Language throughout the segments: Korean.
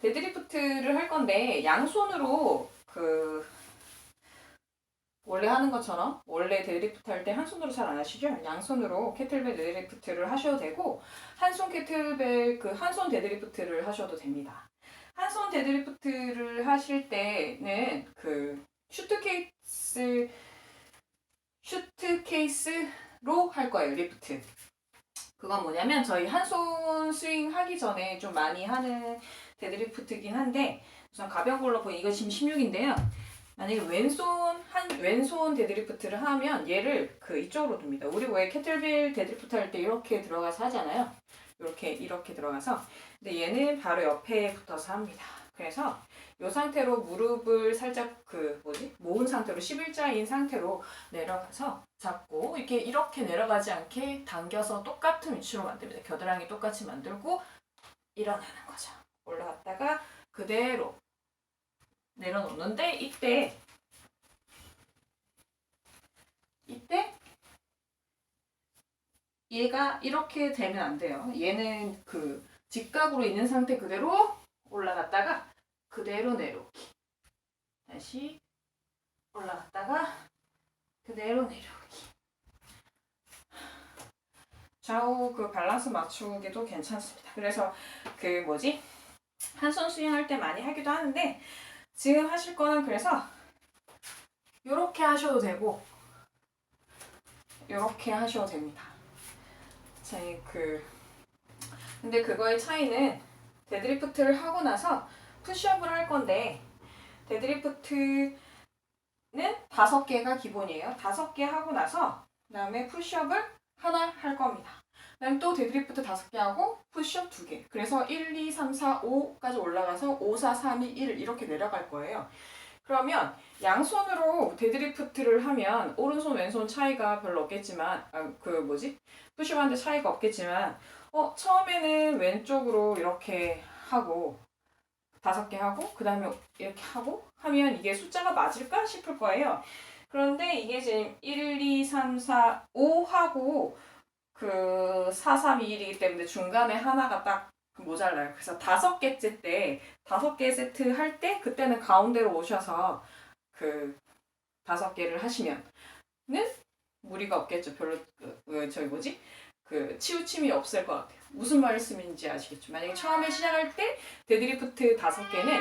데드리프트를 할 건데 양손으로 그 원래 하는 것처럼 원래 데드리프트 할 때 한 손으로 잘 안 하시죠? 양손으로 캐틀벨 데드리프트를 하셔도 되고 한 손 캐틀벨 그 한 손 데드리프트를 하셔도 됩니다. 한 손 데드리프트를 하실 때는 그 슈트 케이스 슈트 케이스로 할 거예요 리프트. 그건 뭐냐면 저희 한 손 스윙 하기 전에 좀 많이 하는 데드리프트긴 한데 우선 가벼운 걸로 보니 이거 지금 16인데요. 만약에 왼손 한 왼손 데드리프트를 하면 얘를 그 이쪽으로 둡니다. 우리 왜 캐틀빌 데드리프트 할 때 이렇게 들어가서 하잖아요. 이렇게 이렇게 들어가서 근데 얘는 바로 옆에 붙어서 합니다. 그래서 이 상태로 무릎을 살짝 그 뭐지 모은 상태로 11자인 상태로 내려가서 잡고 이렇게 이렇게 내려가지 않게 당겨서 똑같은 위치로 만듭니다. 겨드랑이 똑같이 만들고 일어나는 거죠. 올라갔다가 그대로 내려놓는데 이때 이때 얘가 이렇게 되면 안 돼요. 얘는 그 직각으로 있는 상태 그대로 올라갔다가 그대로 내려오기. 다시 올라갔다가 그대로 내려오기. 좌우 그 밸런스 맞추기도 괜찮습니다. 그래서 그 뭐지? 한손 스윙할 때 많이 하기도 하는데 지금 하실 거는 그래서 이렇게 하셔도 되고 이렇게 하셔도 됩니다. 자, 그 근데 그거의 차이는 데드리프트를 하고 나서 푸시업을 할 건데 데드리프트는 다섯 개가 기본이에요. 다섯 개 하고 나서 그다음에 푸시업을 하나 할 겁니다. 그다음 또 데드리프트 다섯 개 하고 푸시업 두 개. 그래서 1, 2, 3, 4, 5까지 올라가서 5, 4, 3, 2, 1 이렇게 내려갈 거예요. 그러면 양손으로 데드리프트를 하면 오른손 왼손 차이가 별로 없겠지만 아, 그 뭐지 푸시업하는데 차이가 없겠지만 어 처음에는 왼쪽으로 이렇게 하고 다섯 개 하고 그 다음에 이렇게 하고 하면 이게 숫자가 맞을까 싶을 거예요. 그런데 이게 지금 1, 2, 3, 4, 5 하고 그 4, 3, 2, 1이기 때문에 중간에 하나가 딱 모자라요. 그래서 다섯 개째 때 다섯 개 세트 할 때 그때는 가운데로 오셔서 그 다섯 개를 하시면은 무리가 없겠죠. 별로 그, 그 저기 뭐지? 그 치우침이 없을 것 같아요. 무슨 말씀인지 아시겠죠? 만약에 처음에 시작할 때 데드리프트 다섯 개는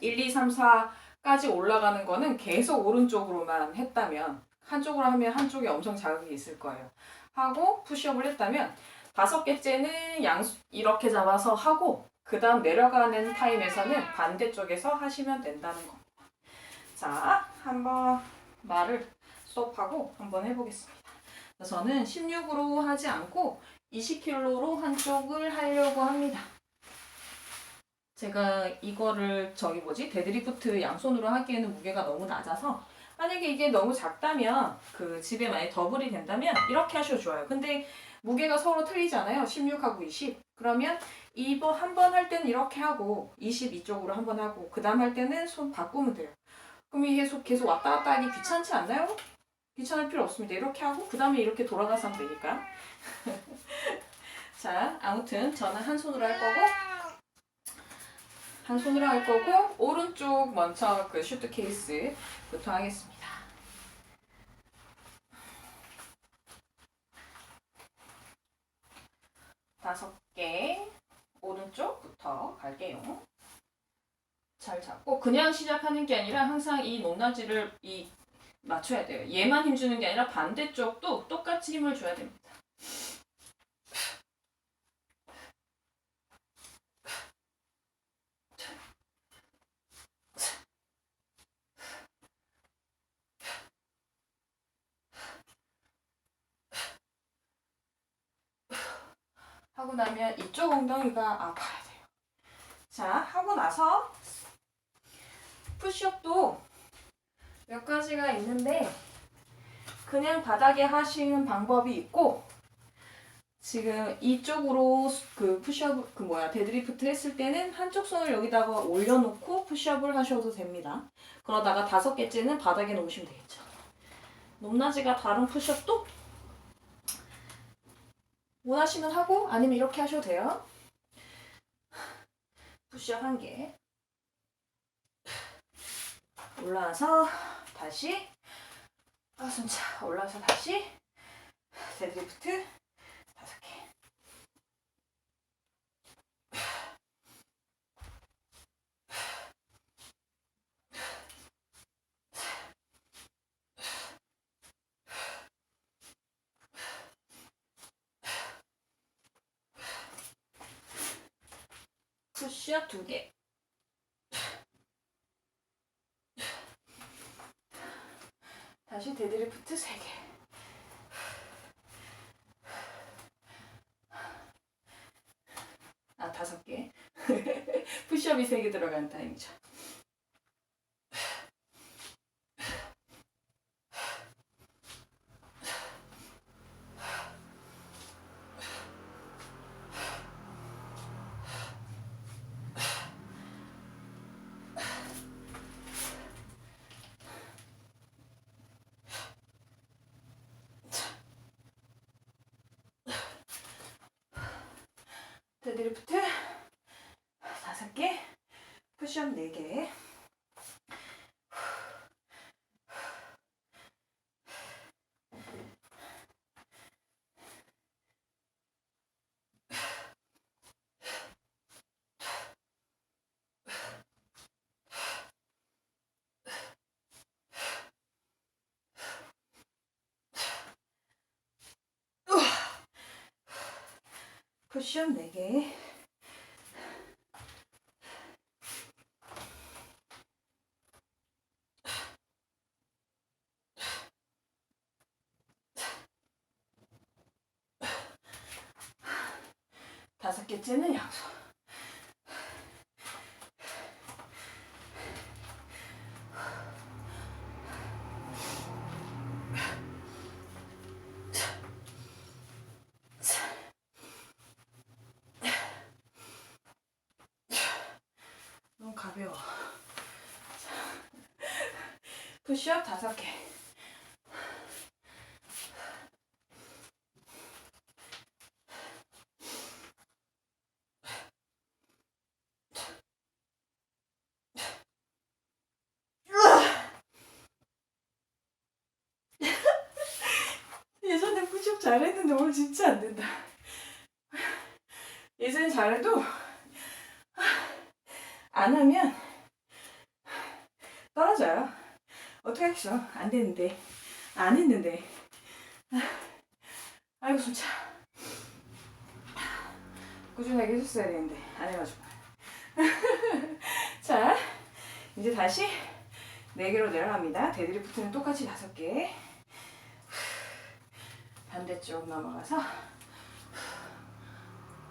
1, 2, 3, 4까지 올라가는 거는 계속 오른쪽으로만 했다면 한쪽으로 하면 한쪽에 엄청 자극이 있을 거예요. 하고 푸시업을 했다면 다섯 개째는 양 이렇게 잡아서 하고 그 다음 내려가는 타임에서는 반대쪽에서 하시면 된다는 겁니다. 자, 한번 말을 스톱하고 한번 해보겠습니다. 저는 16으로 하지 않고 20kg로 한쪽을 하려고 합니다. 제가 이거를 저기 뭐지 데드리프트 양손으로 하기에는 무게가 너무 낮아서 만약에 이게 너무 작다면 그 집에 만약 더블이 된다면 이렇게 하셔도 좋아요. 근데 무게가 서로 틀리잖아요. 16하고 20. 그러면 이번 한 번 할 때는 이렇게 하고 20 이쪽으로 한 번 하고 그 다음 할 때는 손 바꾸면 돼요. 그럼 이게 계속 계속 왔다 갔다 하기 귀찮지 않나요? 귀찮을 필요 없습니다. 이렇게 하고 그 다음에 이렇게 돌아가서 하면 되니까. 자, 아무튼 저는 한 손으로 할 거고 한 손으로 할 거고 오른쪽 먼저 그 슈트 케이스부터 하겠습니다. 다섯 개 오른쪽부터 갈게요. 잘 잡고 그냥 시작하는 게 아니라 항상 이 높낮이를 이 맞춰야 돼요. 얘만 힘주는 게 아니라 반대쪽도 똑같이 힘을 줘야 됩니다. 하고 나면 이쪽 엉덩이가 아파야 돼요. 자, 하고 나서 푸시업도 몇 가지가 있는데 그냥 바닥에 하시는 방법이 있고 지금 이쪽으로 그 푸시업 그 뭐야 데드리프트 했을 때는 한쪽 손을 여기다가 올려놓고 푸시업을 하셔도 됩니다. 그러다가 다섯 개째는 바닥에 놓으시면 되겠죠. 높낮이가 다른 푸시업도 원하시면 하고 아니면 이렇게 하셔도 돼요. 푸시업 한 개. 올라와서 다시 아 순차 올라와서 다시 데드리프트 푸시업 두 개. 다시 데드리프트 세 개. 아 다섯 개. 푸시업이 세 개 들어간 타임이죠. 데드리프트 다섯 개, 푸시업 네 개. 푸시업 네 개. 다섯 개째는 양손. 가벼워. 푸시업 다섯 개. 예전에 푸시업 잘했는데 오늘 진짜 안 된다. 예전에 잘해도 안 하면 떨어져요. 어떻게 하겠어? 안 되는데. 안 했는데. 아이고, 진짜. 꾸준하게 했었어야 되는데. 안 해가지고. 자, 이제 다시 4개로 내려갑니다. 데드리프트는 똑같이 5개. 반대쪽 넘어가서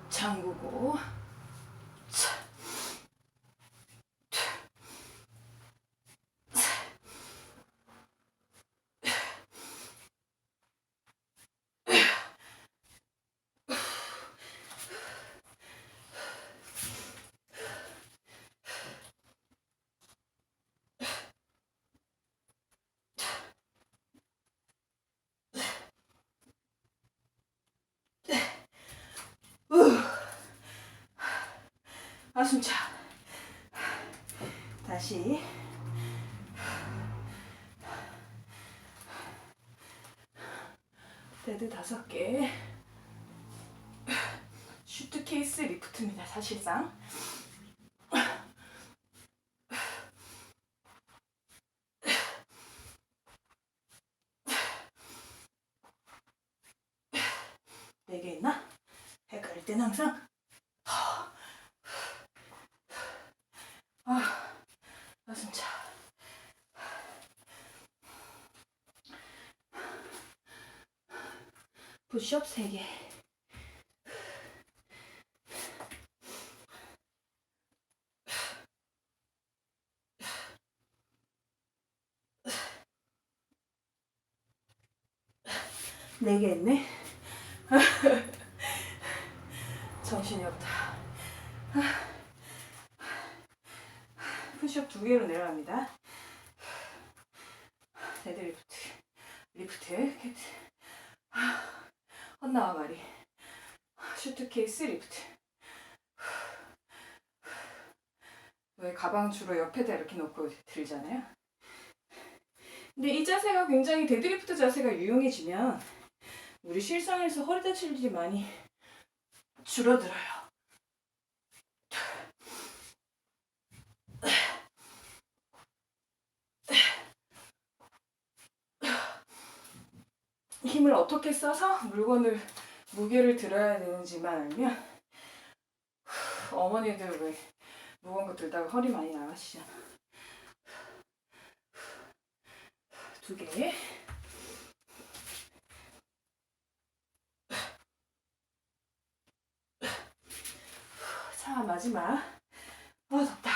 잠그고 아 숨차. 다시. 데드 다섯 개. 슈트 케이스 리프트입니다 사실상. 네개 있나? 헷갈릴 땐 항상 아, 나 진짜. 푸시업 3개. 네개 했네. 정신이 없다. 푸시업 두 개로 내려갑니다. 데드리프트, 리프트, 캣, 헛나와 마리, 슈트 케이스 리프트. 왜 가방 주로 옆에다 이렇게 놓고 들잖아요. 근데 이 자세가 굉장히 데드리프트 자세가 유용해지면 우리 실상에서 허리 다칠 일이 많이 줄어들어요. 힘을 어떻게 써서 물건을 무게를 들어야 되는지만 알면 후, 어머니들 왜 무거운 거 들다가 허리 많이 나가시잖아. 두 개. 자 마지막. 아 덥다.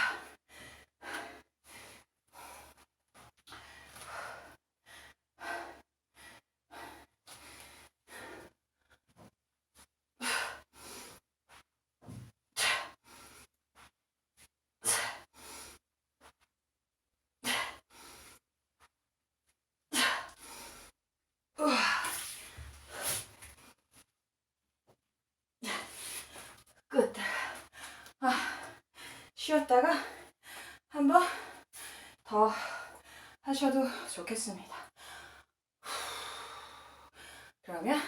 끝. 아, 쉬었다가 한 번 더 하셔도 좋겠습니다. 그러면